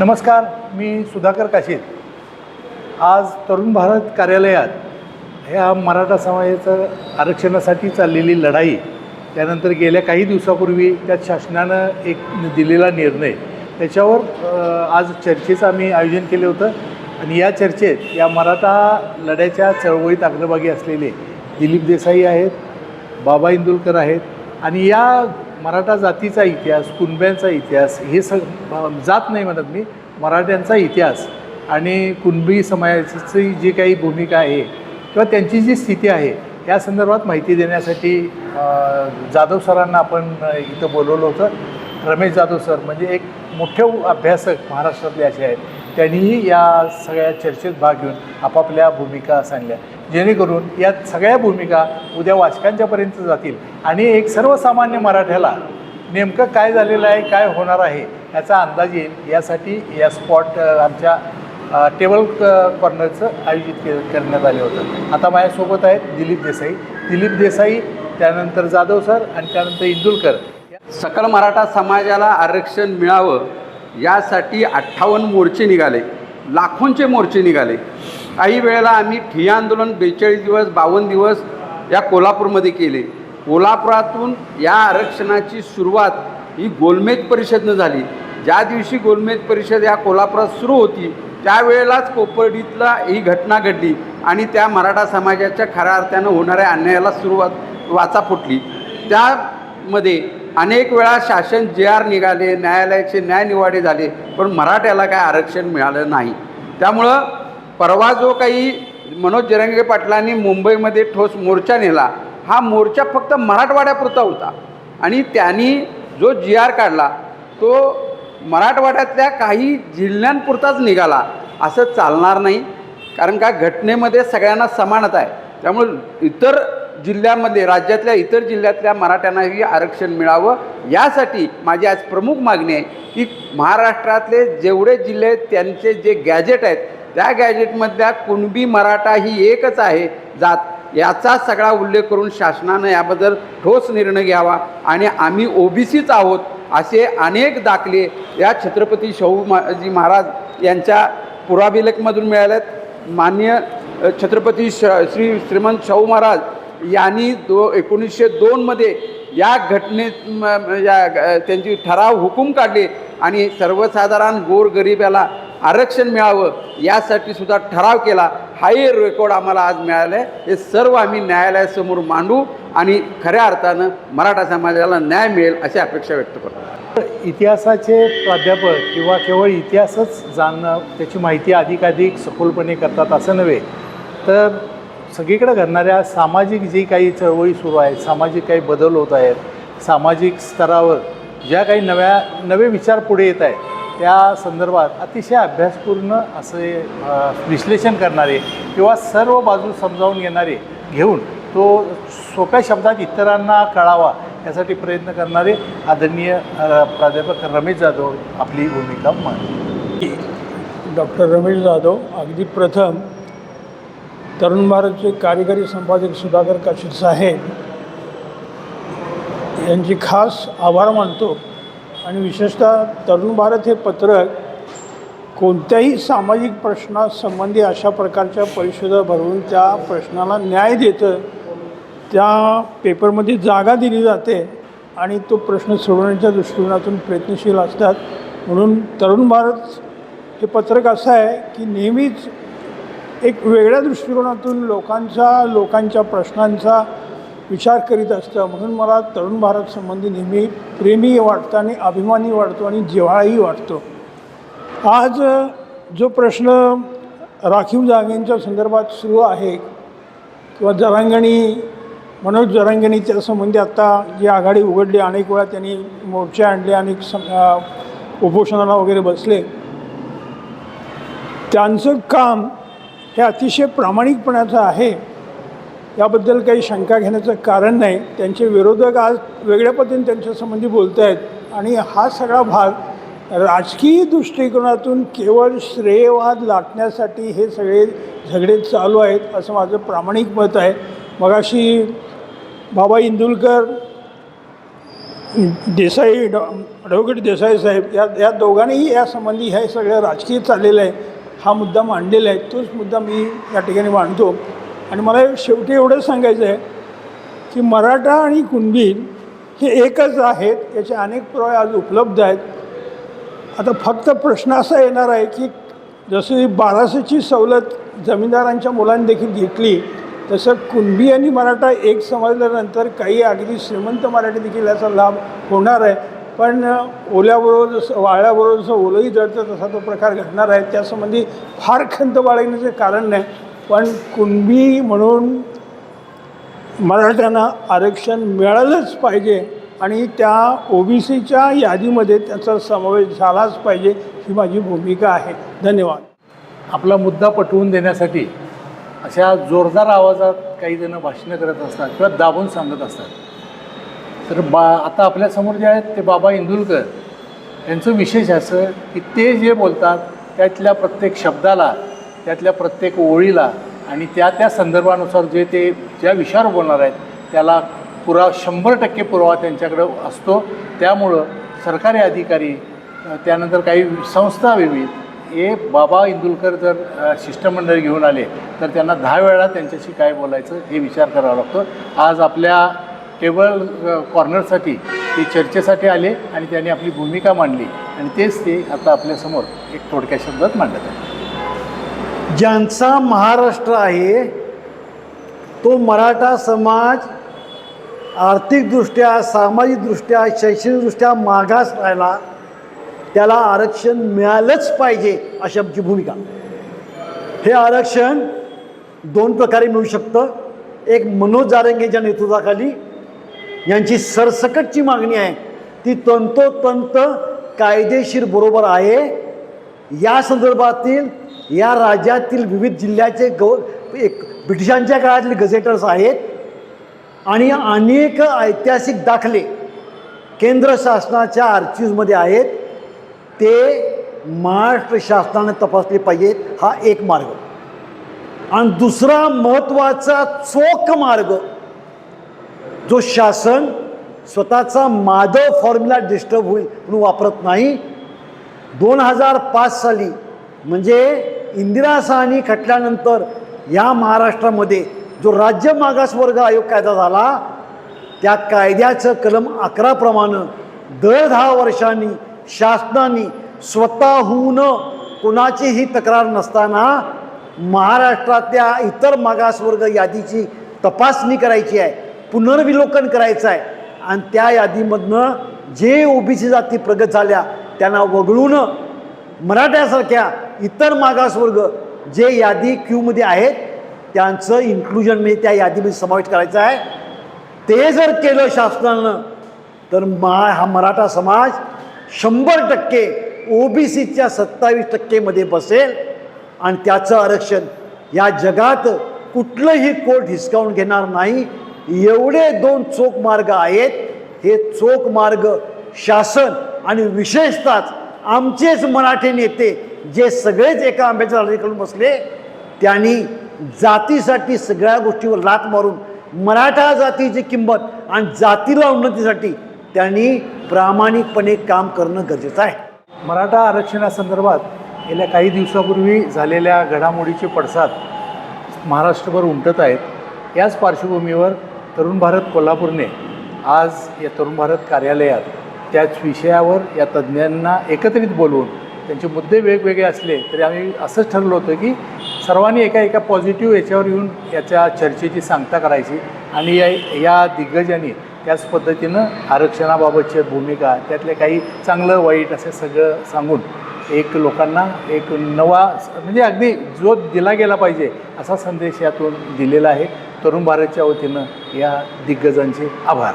नमस्कार मी सुधाकर काशीद. आज तरुण भारत कार्यालयात ह्या मराठा समाजाचं आरक्षणासाठी चाललेली लढाई त्यानंतर गेल्या काही दिवसापूर्वी त्यात शासनानं एक दिलेला निर्णय. त्याच्यावर आज चर्चेचं आम्ही आयोजन केलं होतं. आणि या चर्चेत या मराठा लढ्याच्या चळवळीत अग्रभागी असलेले दिलीप देसाई आहेत बाबा इंदुलकर आहेत. आणि या मराठा जातीचा इतिहास कुणब्यांचा इतिहास हे सग जात नाही म्हणत मी मराठ्यांचा इतिहास आणि कुणबी समाजाची जी काही भूमिका आहे किंवा त्यांची जी स्थिती आहे या संदर्भात माहिती देण्यासाठी जाधव सरांना आपण इथं बोलवलं होतं. रमेश जाधव सर म्हणजे एक मोठे अभ्यासक महाराष्ट्रातले असे आहेत. त्यांनीही या सगळ्या चर्चेत भाग घेऊन आपापल्या भूमिका सांगल्या. जेणेकरून या सगळ्या भूमिका उद्या वाचकांच्यापर्यंत जातील. आणि एक सर्वसामान्य मराठ्याला नेमकं काय झालेलं आहे काय होणार आहे याचा अंदाज येईल. यासाठी या स्पॉट आमच्या टेबल कॉर्नरचं आयोजित के करण्यात आले होतं. आता माझ्यासोबत आहेत दिलीप देसाई. दिलीप देसाई त्यानंतर जाधव सर आणि त्यानंतर इंदुलकर. सकल मराठा समाजाला आरक्षण मिळावं यासाठी अठ्ठावन्न मोर्चे निघाले लाखोंचे मोर्चे निघाले. काही वेळेला आम्ही ठिय्या आंदोलन बेचाळीस दिवस बावन्न दिवस या कोल्हापूरमध्ये केले. कोल्हापुरातून या आरक्षणाची सुरुवात ही गोलमेज परिषदनं झाली. ज्या दिवशी गोलमेज परिषद या कोल्हापुरात सुरू होती त्यावेळेलाच कोपर्डीतला ही घटना घडली आणि त्या मराठा समाजाच्या खऱ्या अर्थानं होणाऱ्या अन्यायाला सुरुवात वाचा फुटली. त्यामध्ये अनेक वेळा शासन जे आर निघाले न्यायालयाचे न्यायनिवाडे झाले पण मराठ्याला काय आरक्षण मिळालं नाही. त्यामुळं परवा जो काही मनोज जरंगे पाटलांनी मुंबईमध्ये ठोस मोर्चा नेला हा मोर्चा फक्त मराठवाड्यापुरता होता. आणि त्यांनी जो जी आर काढला तो मराठवाड्यातल्या काही जिल्ह्यांपुरताच निघाला असं चालणार नाही. कारण का घटनेमध्ये सगळ्यांना समानता आहे. त्यामुळे इतर जिल्ह्यामध्ये राज्यातल्या इतर जिल्ह्यातल्या मराठ्यांनाही आरक्षण मिळावं. यासाठी माझी आज प्रमुख मागणी आहे की महाराष्ट्रातले जेवढे जिल्हे आहेत त्यांचे जे गॅजेट आहेत त्या गॅजेटमधल्या कुणबी मराठा ही एकच आहे जात. याचा सगळा उल्लेख करून शासनानं याबद्दल ठोस निर्णय घ्यावा आणि आम्ही ओबीसीच आहोत असे अनेक दाखले या छत्रपती शाहू महाजी महाराज यांच्या पुराभिलेखमधून मिळाल्यात मान्य छत्रपती श श्री श्रीमंत शाहू महाराज यांनी दो एकोणीसशे दोनमध्ये या घटनेत या त्यांची ठराव हुकूम काढले आणि सर्वसाधारण गोरगरिबाला आरक्षण मिळावं यासाठी सुद्धा ठराव केला. हाही रेकॉर्ड आम्हाला आज मिळालं आहे हे सर्व आम्ही न्यायालयासमोर मांडू आणि खऱ्या अर्थानं मराठा समाजाला न्याय मिळेल अशी अपेक्षा व्यक्त करतो. इतिहासाचे प्राध्यापक किंवा केवळ इतिहासच जाणणं त्याची माहिती अधिकाधिक सखोलपणे करतात असं नव्हे. तर सगळीकडे घडणाऱ्या सामाजिक जी काही चळवळी सुरू आहेत सामाजिक काही बदल होत आहेत सामाजिक स्तरावर ज्या काही नव्या नवे विचार पुढे येत आहेत त्या संदर्भात अतिशय अभ्यासपूर्ण असे विश्लेषण करणारे किंवा सर्व बाजू समजावून घेणारे घेऊन तो सोप्या शब्दात इतरांना कळावा यासाठी प्रयत्न करणारे आदरणीय प्राध्यापक रमेश जाधव आपली भूमिका मांडली. डॉक्टर रमेश जाधव अगदी प्रथम तरुण भारतचे कार्यकारी संपादक सुधाकर काशीद साहेब यांची खास आभार मानतो. आणि विशेषतः तरुण भारत हे पत्रक कोणत्याही सामाजिक प्रश्नासंबंधी अशा प्रकारच्या परिषदा भरवून त्या प्रश्नाला न्याय देतं त्या पेपरमध्ये जागा दिली जाते आणि तो प्रश्न सोडवण्याच्या दृष्टिकोनातून प्रयत्नशील असतात. म्हणून तरुण भारत हे पत्रक असं आहे की नेहमीच एक वेगळ्या दृष्टिकोनातून लोकांचा लोकांच्या प्रश्नांचा विचार करीत असतं. म्हणून मला तरुण भारत संबंधी नेहमी प्रेमी वाटतं आणि अभिमानी वाटतो आणि जिव्हाळाही वाटतो. आज जो प्रश्न राखीव जागेंच्या संदर्भात सुरू आहे किंवा जरांगणी मनोज जरांगणी त्यासंबंधी आत्ता जी आघाडी उघडली अनेक वेळा त्यांनी मोर्चे आणले अनेक उपोषणाला वगैरे बसले. त्यांचं काम हे अतिशय प्रामाणिकपणाचं आहे. याबद्दल काही शंका घेण्याचं कारण नाही. त्यांचे विरोधक आज वेगळ्या पद्धतीने त्यांच्यासंबंधी बोलत आहेत आणि हा सगळा भाग राजकीय दृष्टिकोनातून केवळ श्रेयवाद लाटण्यासाठी हे सगळे झगडे चालू आहेत असं माझं प्रामाणिक मत आहे. मगाशी बाबा इंदुलकर देसाई डॉ ॲडव्होकेट देसाई साहेब या या दोघांनीही यासंबंधी हे सगळं राजकीय चाललेलं आहे. हा मुद्दा मांडलेला आहे. तोच मुद्दा मी या ठिकाणी मांडतो. आणि मला शेवटी एवढंच सांगायचं आहे की मराठा आणि कुणबी हे एकच आहेत याचे अनेक पुरावे आज उपलब्ध आहेत. आता फक्त प्रश्न असा येणार आहे की जसं बाराशेची सवलत जमीनदारांच्या मुलांनी देखील घेतली तसं कुणबी आणि मराठा एक समजल्यानंतर काही अगदी श्रीमंत मराठी देखील याचा लाभ होणार आहे. पण ओल्याबरोबर जसं वाळ्याबरोबर जसं ओलंही जळतं तसा तो प्रकार घडणार आहे. त्यासंबंधी फार खंत बाळगण्याचं कारण नाही. पण कुणबी म्हणून मराठ्यांना आरक्षण मिळालंच पाहिजे आणि त्या ओ बी सीच्या यादीमध्ये त्याचा समावेश झालाच पाहिजे ही माझी भूमिका आहे. धन्यवाद. आपला मुद्दा पटवून देण्यासाठी अशा जोरदार आवाजात काहीजणं भाषणं करत असतात किंवा दाबून सांगत असतात. तर बा आता आपल्यासमोर जे आहेत ते बाबा इंदुलकर. यांचं विशेष असं की ते जे बोलतात त्यातल्या प्रत्येक शब्दाला त्यातल्या प्रत्येक ओळीला आणि त्या त्या संदर्भानुसार जे ते ज्या विषयावर बोलणार आहेत त्याला पुरा शंभर टक्के पुरावा त्यांच्याकडं असतो. त्यामुळं सरकारी अधिकारी त्यानंतर काही संस्था विविध हे बाबा इंदुलकर जर शिष्टमंडळ घेऊन आले तर त्यांना दहा वेळा त्यांच्याशी काय बोलायचं हे विचार करावा लागतो. आज आपल्या टेबल कॉर्नरसाठी ते चर्चेसाठी आले आणि त्यांनी आपली भूमिका मांडली. आणि तेच ते आता आपल्यासमोर एक थोडक्या शब्दात मांडत आहे ज्यांचा महाराष्ट्र आहे तो मराठा समाज आर्थिकदृष्ट्या सामाजिकदृष्ट्या शैक्षणिकदृष्ट्या मागास राहिला त्याला आरक्षण मिळालंच पाहिजे अशी आमची भूमिका. हे आरक्षण दोन प्रकारे मिळू शकतं. एक मनोज जारंगेच्या नेतृत्वाखाली यांची सरसकटची मागणी आहे. ती तंतोतंत कायदेशीर बरोबर आहे. या संदर्भातील या राज्यातील विविध जिल्ह्याचे गौ एक ब्रिटिशांच्या काळातले गझेटर्स आहेत आणि अनेक ऐतिहासिक दाखले केंद्र शासनाच्या आर्चीजमध्ये आहेत. ते महाराष्ट्र शासनाने तपासले पाहिजेत. हा एक मार्ग. आणि दुसरा महत्त्वाचा चोख मार्ग जो शासन स्वतःचा माधव फॉर्म्युला डिस्टर्ब होईल म्हणून वापरत नाही. दोन हजार पाच साली म्हणजे इंदिरा साहनी खटल्यानंतर या महाराष्ट्रामध्ये जो राज्य मागासवर्ग आयोग कायदा झाला त्या कायद्याचं कलम अकराप्रमाणे दर दहा वर्षांनी शासनाने स्वतःहून कोणाचीही तक्रार नसताना महाराष्ट्रातल्या इतर मागासवर्ग यादीची तपासणी करायची आहे पुनर्विलोकन करायचं आहे. आणि त्या यादीमधनं जे ओबीसी जाती प्रगत झाल्या त्यांना वगळून मराठ्यासारख्या इतर मागासवर्ग जे यादी क्यूमध्ये आहेत त्यांचं इन्क्लुजन म्हणजे त्या यादीमध्ये समावेश करायचा आहे. ते जर केलं शासनानं तर मा हा मराठा समाज शंभर टक्के ओ बी सीच्या सत्तावीस टक्केमध्ये बसेल आणि त्याचं आरक्षण या जगात कुठलंही कोर्ट हिसकावून घेणार नाही. एवढे दोन चोख मार्ग आहेत. हे चोख मार्ग शासन आणि विशेषतःच आमचेच मराठी नेते जे सगळेच एका आंब्याच्या झाडाकडून बसले त्यांनी जातीसाठी सगळ्या गोष्टीवर लात मारून मराठा जातीची किंमत आणि जातीला उन्नतीसाठी त्यांनी प्रामाणिकपणे काम करणं गरजेचं आहे. मराठा आरक्षणासंदर्भात गेल्या काही दिवसापूर्वी झालेल्या घडामोडीचे पडसाद महाराष्ट्रभर उमटत आहेत. याच पार्श्वभूमीवर तरुण भारत कोल्हापूरने आज या तरुण भारत कार्यालयात त्याच विषयावर या तज्ज्ञांना एकत्रित बोलवून त्यांचे मुद्दे वेगवेगळे असले तरी आम्ही असंच ठरलं होतं की सर्वांनी एका एका पॉझिटिव्ह याच्यावर येऊन याच्या चर्चेची सांगता करायची आणि या या दिग्गजांनी त्याच पद्धतीनं आरक्षणाबाबतच्या भूमिका त्यातले काही चांगलं वाईट असं सगळं सांगून एक लोकांना एक नवा म्हणजे अगदी जो दिला गेला पाहिजे असा संदेश यातून दिलेला आहे. तरुण भारतच्या वतीनं या दिग्गजांचे आभार.